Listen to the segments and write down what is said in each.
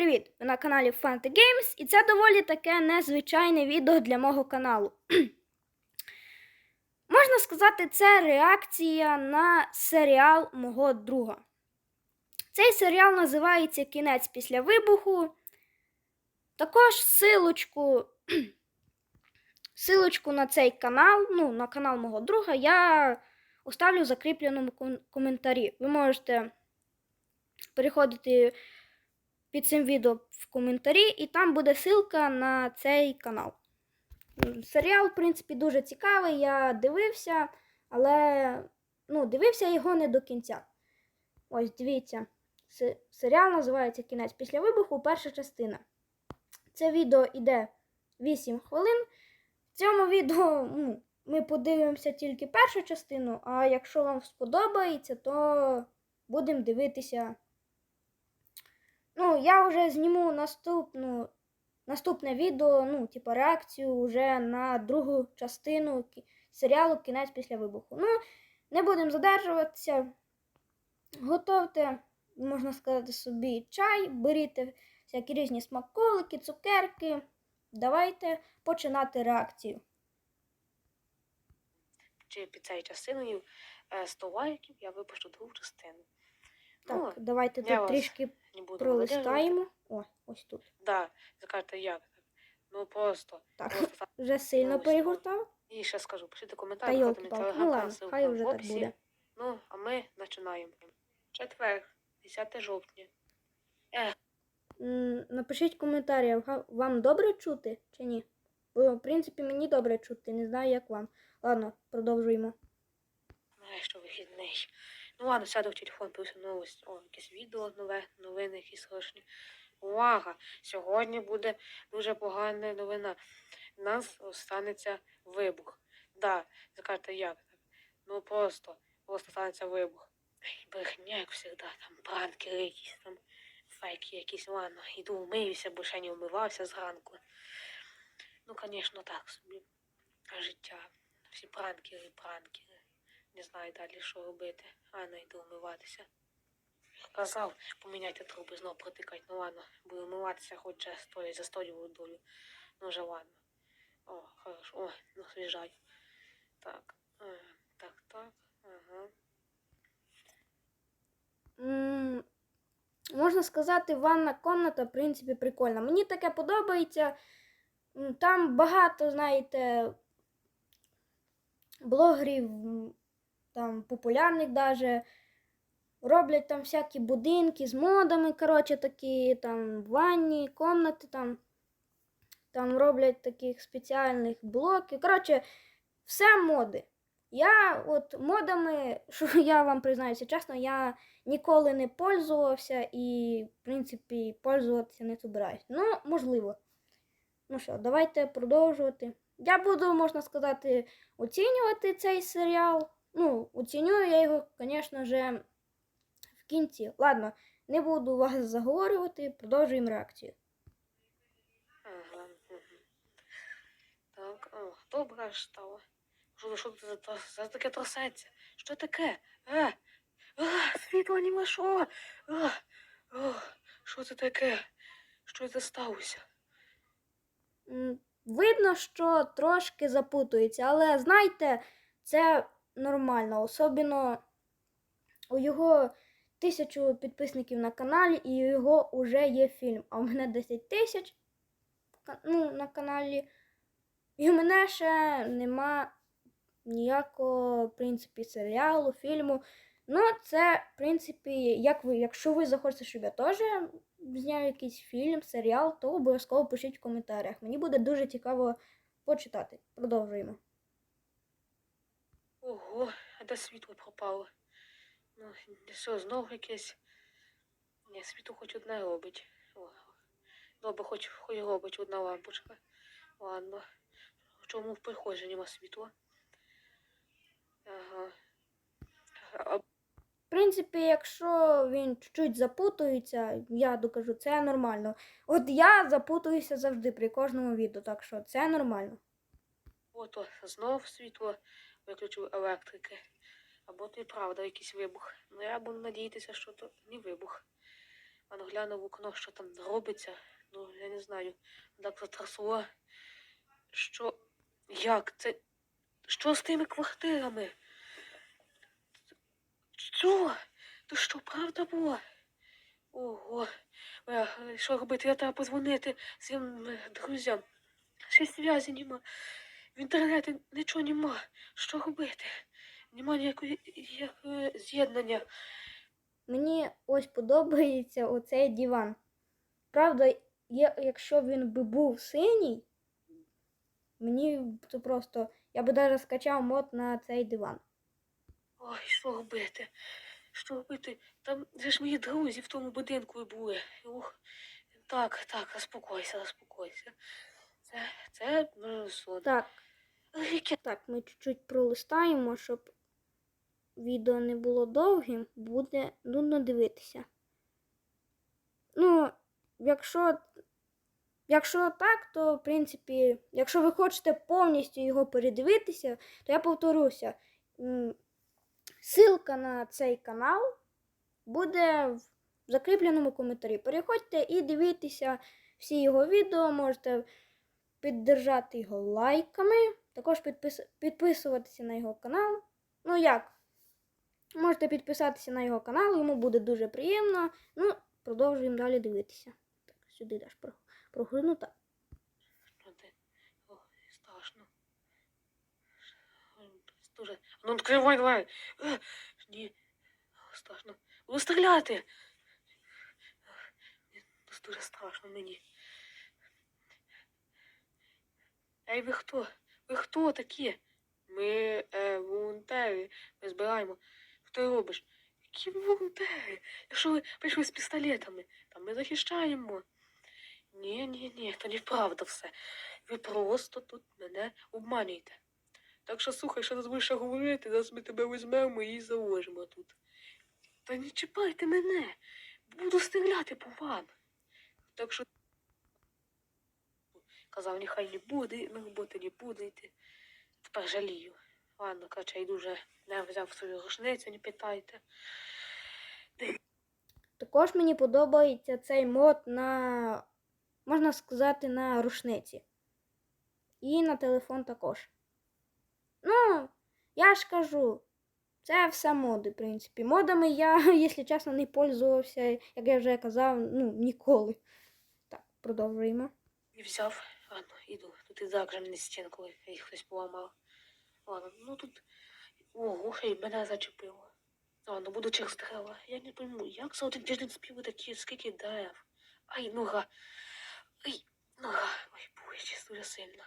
Привіт! Ви на каналі Fanta Games і це доволі таке незвичайне відео для мого каналу. Можна сказати, це реакція на серіал мого друга. Цей серіал називається Кінець після вибуху. Також силочку, силочку на цей канал, ну, на канал мого друга, я оставлю в закріпленому коментарі. Ви можете переходити під цим відео в коментарі, і там буде ссылка на цей канал. Серіал, в принципі, дуже цікавий. Я дивився, але ну, дивився його не до кінця. Ось дивіться. Серіал називається Кінець після вибуху, перша частина. Це відео йде 8 хвилин. В цьому відео ну, ми подивимося тільки першу частину, а якщо вам сподобається, то будемо дивитися я вже зніму наступну, наступне відео, ну, типу, реакцію вже на другу частину серіалу Кінець після вибуху. Ну, не будемо задержуватися. Готовте, можна сказати, собі чай, беріть всякі різні смаколики, цукерки. Давайте починати реакцію. чи під цією частиною е, 100 лайків я випущу другу частину. Так, Ну, давайте тут вас трішки не буду пролистаємо. О, ось тут. Да, закажете як? Ну просто. Так, просто так. вже сильно ось, перегортав. І ще скажу, пишіть Та коментар, йолки мій Ну телеграм-канал, ладно, ссылка хай в вже так буде. Ну, а ми починаємо. Четвер, 10 жовтня. Ех, Напишіть га- вам добре чути чи ні? Бо, в принципі, мені добре чути, не знаю, як вам. Ладно, продовжуємо. нарешті вихідний. Ну ладно, сяду в телефон, пишу новості. О, якесь відео нове, новини якісь страшні. Увага! Сьогодні буде дуже погана новина. У нас станеться вибух. Да, закажете як так? Ну просто, просто станеться вибух. Брехня, як завжди, там пранкери якісь там, фейки якісь, ладно, іду вмиюся, бо ще не вмивався зранку. Ну, звісно, так собі. Життя. Всі пранкери, пранкери. Не знаю далі, що робити. А не йду вмиватися. Казав, поміняйте труби, знов протикать. Ну ладно, буду вмиватися, хоч же стоять за столю водою. Ну вже ладно. О, хорошо. О, ну. Так. е, Так, так. Ага. Можна сказати, ванна комната, в принципі, прикольна. Мені таке подобається. Там багато, знаєте, блогерів, там популярних даже. Роблять там всякі будинки з модами, коротше, такі, там ванні, комнати, там, там роблять таких спеціальних блоків. Коротше, все моди. Я от модами, що я вам признаюся чесно, я ніколи не пользувався і, в принципі, пользуватися не збираюсь. Ну, можливо. Ну що, давайте продовжувати. Я буду, можна сказати, оцінювати цей серіал. Ну, оцінюю я його, звісно ж, в кінці. Ладно, не буду вас заговорювати, продовжуємо реакцію. Ага. Так, о, добре стало. Що, що це за, таке трясеться? Що таке? Е? А, світло нема що? А, а, що це таке? Що це сталося? Видно, що трошки запутується, але знаєте, це нормально. Особливо у його тисячу підписників на каналі, і у його вже є фільм. А у мене 10 тисяч ну, на каналі. І у мене ще нема ніякого, в принципі, серіалу, фільму. Ну, це, в принципі, як ви, якщо ви захочете, щоб я теж зняв якийсь фільм, серіал, то обов'язково пишіть в коментарях. Мені буде дуже цікаво почитати. Продовжуємо. Ого, а де світло пропало? Ну, що, знов якесь. Ні, світло хоч одне робить. О, Добре, хоч, хоч робить одна лампочка. Ладно. Чому в прихожій нема світла? Ага. А, В принципі, якщо він чуть-чуть запутується, я докажу, це нормально. От я запутуюся завжди при кожному відео, так що це нормально. Ото знов світло виключив електрики. Або то і правда якийсь вибух. Ну я буду надіятися, що то не вибух. Ладно, гляну в окно, що там робиться. Ну, я не знаю. Так затрясло. Що. Як? Це. Що з тими квартирами? Що? То що, правда було? Ого. Що робити? Я треба подзвонити своїм е, друзям. Ще зв'язі нема. В інтернеті нічого нема. Що робити? Нема ніякої ніякого з'єднання. Мені ось подобається оцей диван. Правда, якщо він би був синій, мені це просто. Я би навіть скачав мод на цей диван. Ой, що робити? Що робити? Там же ж мої друзі в тому будинку і були. Ух. Так, так, заспокойся, заспокойся. Це, це ну. Так, так, ми чуть-чуть пролистаємо, щоб відео не було довгим, буде нудно дивитися. Ну, якщо, якщо так, то в принципі, якщо ви хочете повністю його передивитися, то я повторюся. Ссылка на цей канал буде в закріпленому коментарі. Переходьте і дивіться всі його відео, можете піддержати його лайками, також підпис... підписуватися на його канал. Ну як? Можете підписатися на його канал, йому буде дуже приємно. Ну, продовжуємо далі дивитися. Так, сюди даш про... прогляну так. Страшно. Дуже. Ну, відкривай, давай. Е, Ні. Страшно. Буду стріляти. Дуже страшно мені. Ей, ви хто? Ви хто такі? Ми е, волонтери. Ми збираємо. Хто робиш? Які волонтери? Якщо ви прийшли з пістолетами, там ми захищаємо. Ні, ні, ні, то неправда все. Ви просто тут мене обманюєте. Так що слухай, що тут будеш говорити, зараз ми тебе візьмемо і заложимо тут. Та не чіпайте мене. Буду стріляти по вам. Так що казав, нехай не буде, на роботи не буде йти. Тепер жалію. Ладно, короче, я йду вже не взяв свою рушницю, не питайте. Також мені подобається цей мод на, можна сказати, на рушниці. І на телефон також. Ну, я ж кажу, це все моди, в принципі. Модами я, якщо чесно, не пользувався, як я вже казав, ну, ніколи. Так, продовжуємо. І взяв. Іду. Тут і так мені стінку їх хтось поламав. Ладно, ну тут. Ого, й мене зачепило. Ладно, буду через дерева. Я не пойму, як за один тиждень співи такі, скільки дерев. Ай, нога. Ай, нога. Ой, боляче дуже сильно.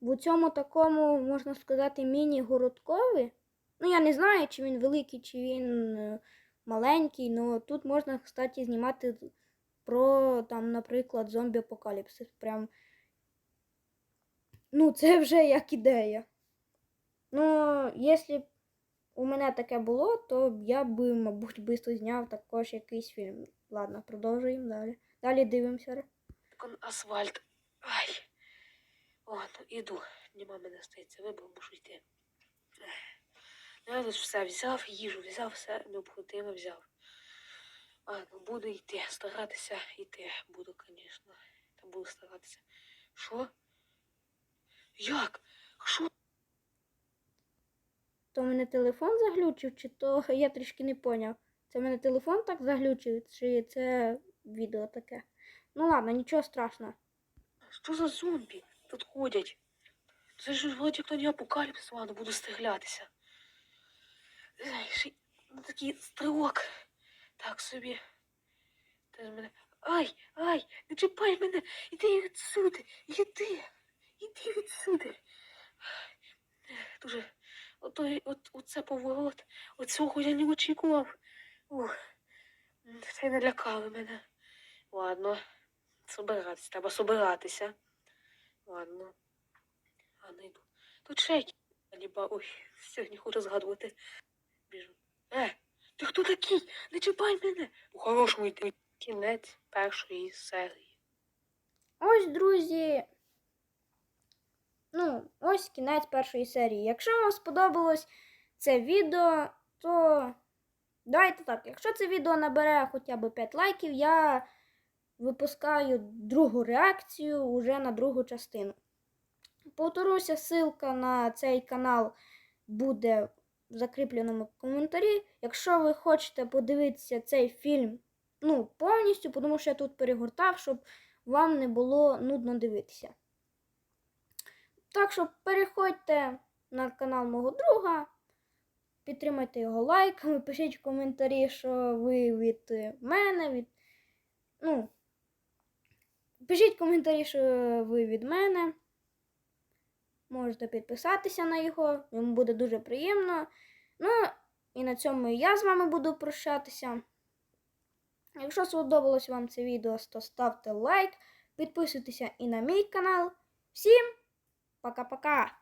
В цьому такому, можна сказати, міні-городкові. Ну, я не знаю, чи він великий, чи він е, маленький, але тут можна, кстати, знімати про, там, наприклад, зомбі-апокаліпсис. Прям. Ну, це вже як ідея. Ну, якщо б у мене таке було, то я би, мабуть, бисто зняв також якийсь фільм. Ладно, продовжуємо далі. Далі дивимося. асфальт. Ай. Ладно, іду. Нема мене стається, вибор, мушу йти. Ну, Я тут все взяв, їжу взяв, все необхідне взяв. Ладно, буду йти, старатися йти. Буду, звісно. Та буду старатися. Що? Як? Що? То мене телефон заглючив, чи то я трішки не поняв. Це мене телефон так заглючив, чи це відео таке. Ну ладно, нічого страшного. Що за зомбі тут ходять? Це ж вроді хто не апокаліпсис, ладно, буду стрілятися. Такий стрілок. Так собі. Ти мене. Ай, ай, не чіпай мене. Іди відсюди. Іди. Іди відсюди. Дуже. Ото, от, оце поворот. Оцього я не очікував. Ух. Це не лякали мене. Ладно. Собиратися, треба собиратися. Ладно. Ладно, йду. Тут ще які. Ой, не хочу згадувати. Біжу. Е, ти хто такий? Не чіпай мене. У хорошому йти. Кінець першої серії. Ось, друзі. Ну, ось кінець першої серії. Якщо вам сподобалось це відео, то Давайте так, якщо це відео набере хоча б 5 лайків, я випускаю другу реакцію уже на другу частину. Повторюся, ссылка на цей канал буде в закріпленому коментарі. Якщо ви хочете подивитися цей фільм ну, повністю, тому що я тут перегортав, щоб вам не було нудно дивитися. Так що переходьте на канал мого друга, підтримайте його лайками, пишіть в коментарі, що ви від мене, від. Ну, пишіть в коментарі, що ви від мене. Можете підписатися на його, йому буде дуже приємно. Ну, і на цьому я з вами буду прощатися. Якщо сподобалось вам це відео, то ставте лайк, підписуйтеся і на мій канал. Всім пока-пока!